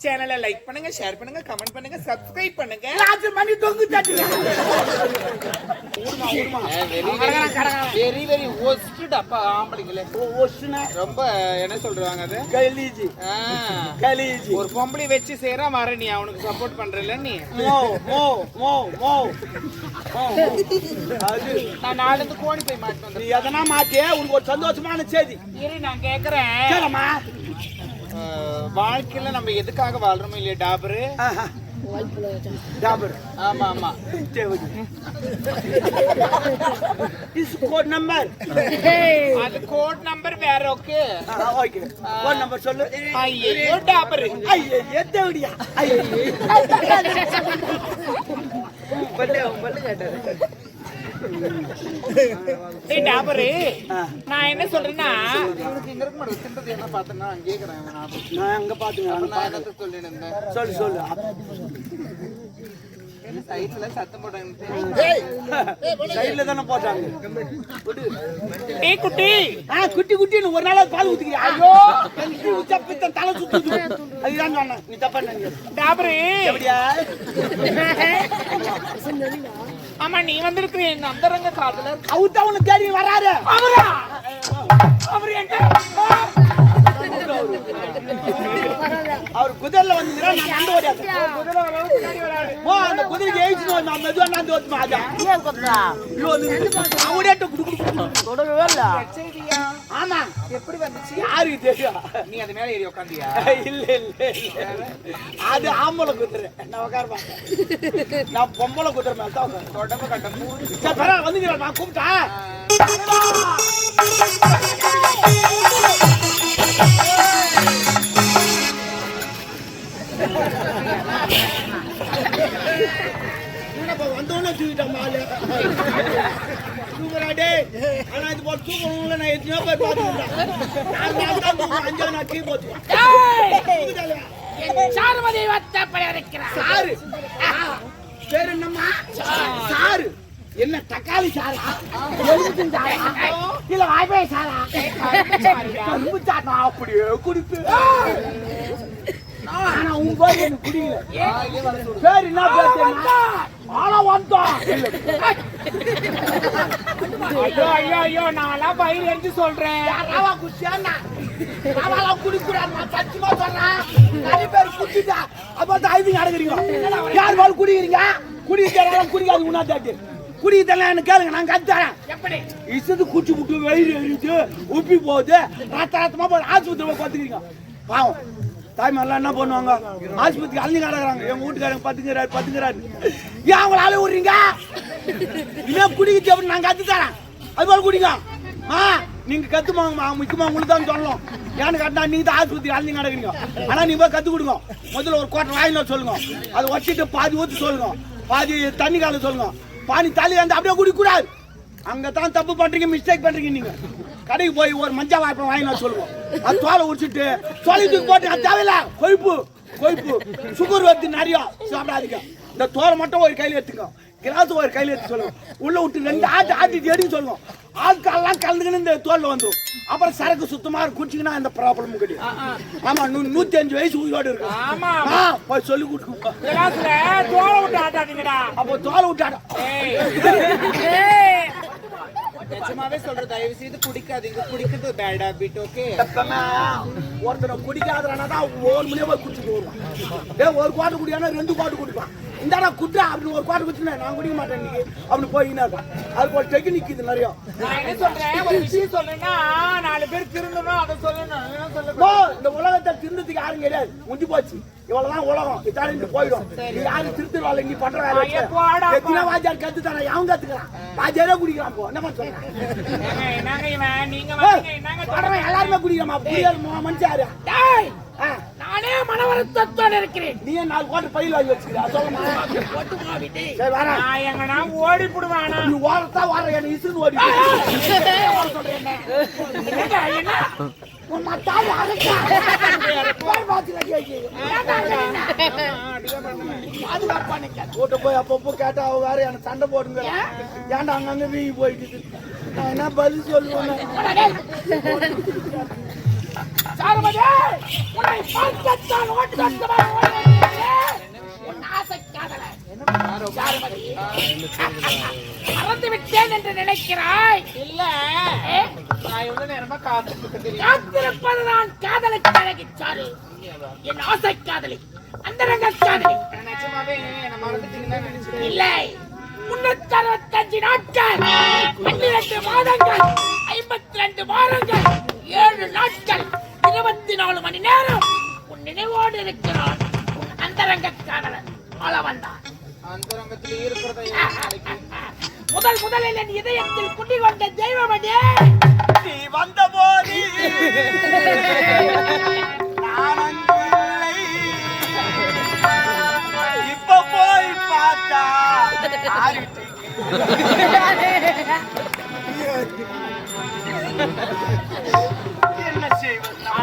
சேனலை லைக் பண்ணுங்க ஷேர் பண்ணுங்க கமெண்ட் பண்ணுங்க சப்ஸ்கிரைப் பண்ணுங்க. ராஜு மணி தொங்கு தட்டுங்க வெரி வெரி ஒஸ்ட் அப்பா ஆம்பளைங்களே. ஒஷ்னா ரொம்ப என்ன சொல்றாங்க அது? கலீஜி. ஆ, கலீஜி. ஒரு பொம்பளை வச்சு சேரா வர நீ அவனுக்கு சப்போர்ட் பண்றல நீ. மோ மோ மோ மோ. மோ. அது நான் நாளைக்கு கோணி போய் மாட்டு நீ எதனா மாத்தியே உனக்கு ஒரு சந்தோஷமான செய்தி. இரு நான் கேக்குறேன். வாழ்க்கையில நம்ம எதுக்காக வாழ்றோமோ இல்லையா டாபரு. டாபர். ஆமா ஆமா. இஸ் கோட் நம்பர் அது கோட் நம்பர் வேற ஓகே ஓகே கோட் நம்பர் சொல்லு. ஐயோ டாபரு. ஐயே எத்தவடியா ஐயே பல்லே பல்லே கேட்டாரு. டேய் டாபரு. நான் என்ன சொல்றேன்னா இவனுக்கு இங்க இருக்க மாட்டேன் தின்றது என்ன பார்த்தேன்னா கேக்குறேன் நான். அங்க பாத்துங்க அங்க நான் பாத்து என்னத்த சொல்லிட்டு இருந்தேன் சொல்லு. சொல்லு சைடுல சத்தம் போட்டாங்க சைடுல தானே போட்டாங்க. டேய் குட்டி. ஆ குட்டி குட்டின்னு ஒரு நாளாவது பால் ஊத்துக்கிறியா? ஐயோ குட்டி ஊத்தா பித்த தலை சுத்துது அதுதான் சொன்னேன் நீ தப்பா நினைக்கிற. டாபரு. எப்படியா? ஆமா நீ வந்திருக்கிற எங்க அந்தரங்க காதலர். அவுத்தா உனக்கு தேடி வராரு. அவரா? அவர் எங்க? அவர் குதிரைல வந்து நான் குதிரை பின்னாடி வராரு ஓ அந்த குதிரைக்கு ஏய்ச்சு நான் மெதுவா ஓட்டுமா அதான் ஐயோ நான் ஓடியாட்டு குடு குடு குடு. சரியா ஆமா. எப்படி வந்துச்சு? யாருக்கு தெரியும்? நீ அது மேல ஏறி உட்காந்தியா இல்ல இல்ல இல்ல. அது ஆம்பளை குதிரை. நான் உட்கார மாட்டேன் நான் பொம்பளை குதிரை மேல தான். உடம்பு கட்ட மூணு சரி பரவாயில்ல வந்துக்கிறேன். நான் கூப்பிட்டேன் என்னப்பா வந்தோடனே மாலு டேய் ஆனா இது போட்டு தூக்கணும்ல நான் எத்தனையோ பேர் பார்த்துக்கிட்டேன் நான் நான் கீ சாருமதி சாரு பேர் என்னம்மா சாரு என்ன தக்காளி சாரா எலுமிச்சம் சாரா இல்ல வாய்ப்பே சாரா கரும்பு சாட்டா அப்படியே குடிப்பு ஆனா உன் பேர் எனக்கு குடிக்கல பேர் என்ன பேர் தெரியுமா? ஆனா வந்தோம் ஐயோ ஐயோ ஐயோ நான்லாம் பயிர் எடுத்து சொல்றேன். ராவா குடிச்சியா ராவாலாம் குடிக்கூடாது சத்தியமா சொல்றேன். நிறைய பேர் குடிச்சுட்டா. அப்ப ஐந்து அடங்குறீங்க யார் பால் குடிக்கிறீங்க? குடிக்கிறாங்க குடிக்காது உண்ணா தாட்டு குடிக்கிறதெல்லாம் எனக்கு கேளுங்க நான் கத்து தரேன். எப்படி? இசது குச்சி வயிறு எரியுது உப்பி போகுது. ரத்த ரத்தமா போய் ஆஸ்பத்திரி பார்த்துக்கிறீங்க. பாவம். தாய்மாரெல்லாம் என்ன பண்ணுவாங்க? ஆஸ்பத்திரிக்கு அள்ளி கிடக்குறாங்க எங்க வீட்டுக்காரங்க பத்துங்கிறாரு பத்துங்கிறாரு ஏன் அவங்கள அலை விடுறீங்க? இன்னும் குடிக்கிச்சு அப்படின்னு நான் கத்து தரேன். அது போல குடிங்க. ஆ நீங்க கத்துமாங்கம்மா முக்கியமா உங்களுக்கு தான் சொல்லணும். ஏன்னு கேட்டா நீங்க தான் ஆஸ்பத்திரி அள்ளி கிடக்குறீங்க ஆனா நீங்க போய் கத்து கொடுங்க. முதல்ல ஒரு கோட்டை வாங்கின சொல்லுங்க. அதை வச்சுட்டு பாதி ஊற்றி சொல்லுங்க. பாதி தண்ணி கால சொல்லுங்க. பாதி தள்ளி வந்து அப்படியே குடிக்கூடாது அங்க தான் தப்பு பண்றீங்க மிஸ்டேக் பண்றீங்க நீங்க. கடைக்கு போய் ஒரு மஞ்சா வாய்ப்பை வாங்கி நான் சொல்லுவோம். அது தோலை உடிச்சிட்டு சொல்லி தூக்கி போட்டு அது தேவையில்ல. கொழுப்பு கொழுப்பு. சுகர் வருது நிறைய சாப்பிடாதீங்க. இந்த தோலை மட்டும் ஒரு கையில எடுத்துங்க கிளாஸ் ஒரு கையில எடுத்து சொல்லுங்க உள்ள விட்டு ரெண்டு ஆட்டு ஆட்டிட்டு எடுக்க சொல்லுங்க ஆட்கால்லாம் கலந்துக்கின்னு இந்த தோல்ல வந்துடும். அப்புறம் சரக்கு சுத்தமா குடிச்சிங்கன்னா இந்த ப்ராப்ளமும் கிடையாது. ஆமா நூ- நூத்தி அஞ்சு வயசு உயிரோடு இருக்கு ஆமா போய் சொல்லி கொடுக்கும் கிளாஸ்ல தோலை விட்டு ஆட்டாதீங்கடா. அப்போ தோலை விட்டாட ஏய். நிஜமாவே சொல்றேன் தயவு செய்து குடிக்காதீங்க குடிக்கிறது பேட் ஹாபிட் ஓகே எப்பவுமே ஒருத்தனை குடிக்காதனா தான் ஒரு மணியா போய் குடிச்சிட்டு வருவான். ஏன் ஒரு குவாட்டு குடியானா ரெண்டு குவாட்டு குடிப்பான். இந்தாடா குட்ரா அப்படின்னு ஒரு குவாட்டு குடிச்சுனா நான் குடிக்க மாட்டேன் இன்னைக்கு. அப்படின்னு இருப்பான் அது ஒரு டெக்னிக் இது நிறைய. நான் என்ன சொல்றேன்? ஒரு விஷயம் சொல்றேன்னா நாலு பேர் திருந்தணும் அதை சொல்லணும். இந்த உலகத்தை திருந்ததுக்கு யாரும் கிடையாது. முடிஞ்சு போச்சு. இவ்வளவுதான் உலகம். இதாண்டு போயிடும். நீ யாரும் திருத்துருவாள் நீ பண்ற வேலை எத்தனை வாஜார் கத்து தரேன் அவன் கத்துக்கிறான். வாஜாரே குடிக்கிறான் போ. என்ன படுறவன் எல்லாருமே குடிக்கிறான் புரியாது மனுஷன் யாரு? மன வருத்தத்தோட இருக்கிறேன். நீ நாலு கோட்டை பையில் வாங்கி வச்சுக்கிறா வரேன் நான் எங்கன்னா ஓடி போடுவானா நீ ஓரத்தா வர என்ன இசுன்னு ஓடி கூட்ட போய் அப்பப்போ கேட்டா அவ வேற எனக்கு சண்டை போடுங்க ஏன்டா அங்கங்க வீங்கி போயிட்டு நான் என்ன பதில் சொல்லுவேன்? சாருமதி உன்னை பார்க்கத்தான் ஓட்டமாக. உன் ஆசை காதல சாருமதி மறந்து விட்டேன் என்று நினைக்கிறாய். இல்ல. நான் எவ்வளவு நேரமா காத்திருப்பது காத்திருப்பது நான் காதலுக்கு அழகி சாரு. என் ஆசை காதலி. அந்தரங்க காதலி நிஜமாவே என்ன மறந்துட்டீங்கன்னு நினைச்சேன் இல்லை. முன்னூத்தி அறுபத்தஞ்சு நாட்கள் பன்னிரண்டு மாதங்கள் ஐம்பத்தி ரெண்டு வாரங்கள் ஏழு நாட்கள். இருபத்தி நாலு மணி நேரம் உன் நினைவோடு இருக்கிறான் உன் அந்தரங்க காதலன் ஆள வந்தான். அந்த ரங்கத்துல இருக்கிறத நாளைக்கு முதல் முதலில் என் இதயத்தில் குடிகொண்ட தெய்வமடி நீ வந்த போது. இப்ப போய் பார்த்தா ஆறிட்டு.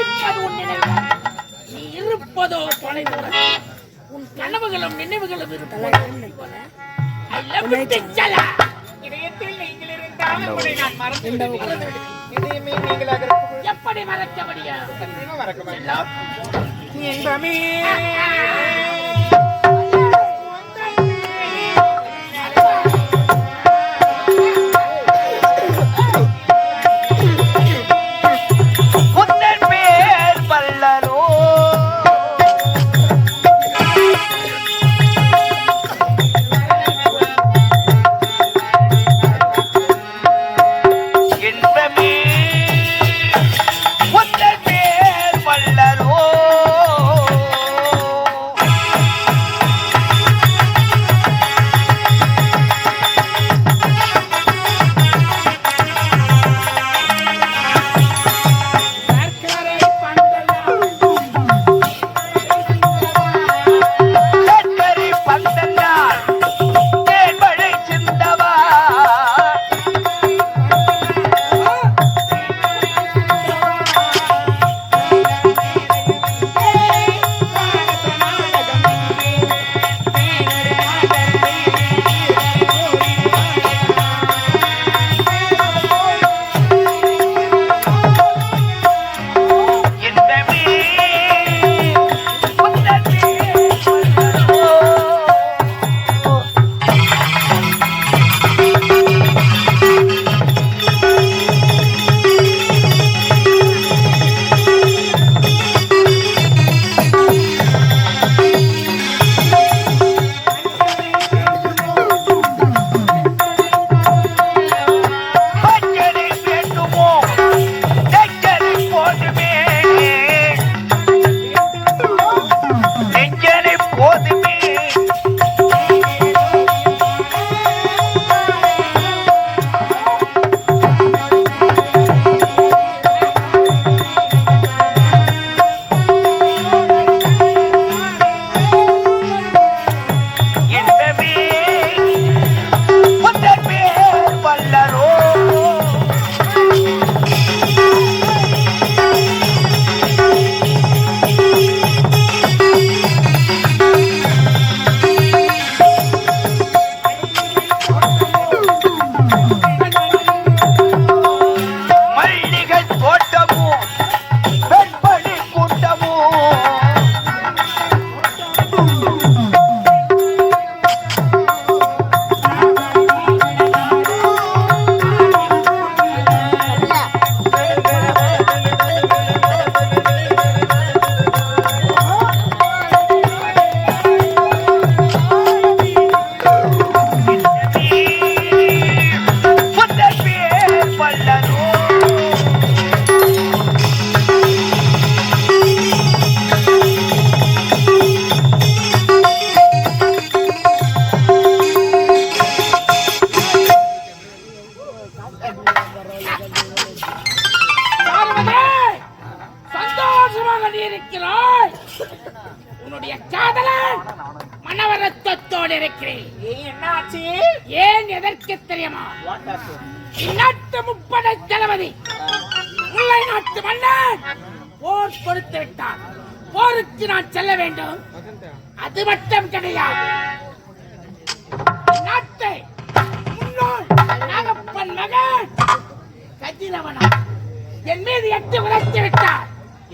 துடிக்க உன் நினைவு நீ இருப்பதோ தொலைதூரம் உன் கனவுகளும் நினைவுகளும் இருப்பது I love இதயத்தில் நீங்கள் நான் மறந்து விடுவேன் இதயமே நீங்களாக எப்படி மறக்க முடியும் சத்தியமா மறக்க மாட்டேன் செல்லம். உன்னுடைய காதலன் மனவரத்தத்தோடு இருக்கிறேன். ஏன் எதற்கு தெரியுமா? இந்நாட்டு முப்படை தளபதி முல்லை நாட்டு மன்னன் போர் கொடுத்து விட்டான். போருக்கு நான் செல்ல வேண்டும். அது மட்டும் கிடையாது. நாட்டை நாகப்பன் மகன் கதிரவனா என் மீது எட்டு உரைத்து விட்டார்.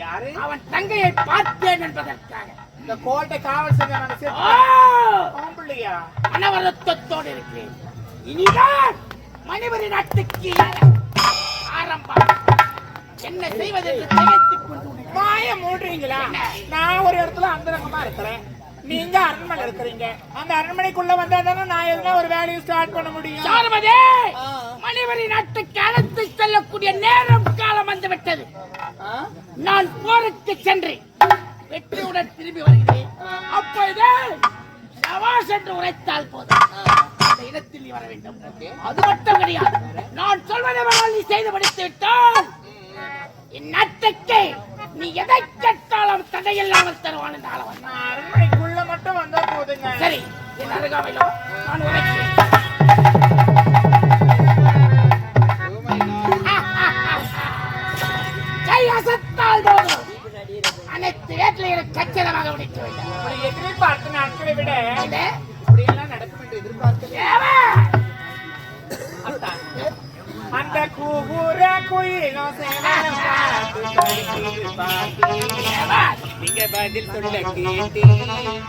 யாரு? அவன் தங்கையை பார்த்தேன் என்பதற்காக. இந்த கோட்டை காவல் செஞ்ச நினைச்சு ஓ! ஆம்பளையா மனவருத்தத்தோடு இருக்கிறேன். இனிதான் மணிபரி நாட்டுக்கு ஆரம்பம்? என்ன செய்வதென்று திகைத்துக் கொண்டு. வாய மூடுறீங்களா? நான் ஒரு இடத்துல அந்தரங்கமா இருக்கிறேன். நீங்க அரண்மனை இருக்கிறீங்க. அந்த அரண்மனைக்குள்ள வந்தா தானே நான் எதுனா ஒரு வேலையை ஸ்டார்ட் பண்ண முடியும்? மணிபரி நாட்டுக்கு அழைத்து செல்லக்கூடிய நேரம் காலம் வந்து விட்டது நான் போருக்கு சென்று வெற்றியுடன் திரும்பி வருகிறேன். அப்பொழுது சவாஸ் என்று உரைத்தால் போதும். அந்த இடத்தில் நீ வர வேண்டும். அது மட்டும் கிடையாது. நான் சொல்வதை நீ செய்து முடித்து விட்டால் இந்நாட்டுக்கு நீ எதை கேட்டாலும் தடையில்லாமல் தருவான் இந்த அரண்மனைக்குள்ள மட்டும் வந்தா போதுங்க. சரி என் அருகாமையிலோ நான் உரைக்கிறேன். போதும். அனைத்து வேட்டிலையும் கச்சிதமாக உடைத்து வைத்தார் எதிர்பார்த்த நாட்களை விட எல்லாம் நடக்கும் என்று. அத்தான். அந்த கூகுர குயிலும். நீங்க பதில் சொல்ல கேட்டேன்.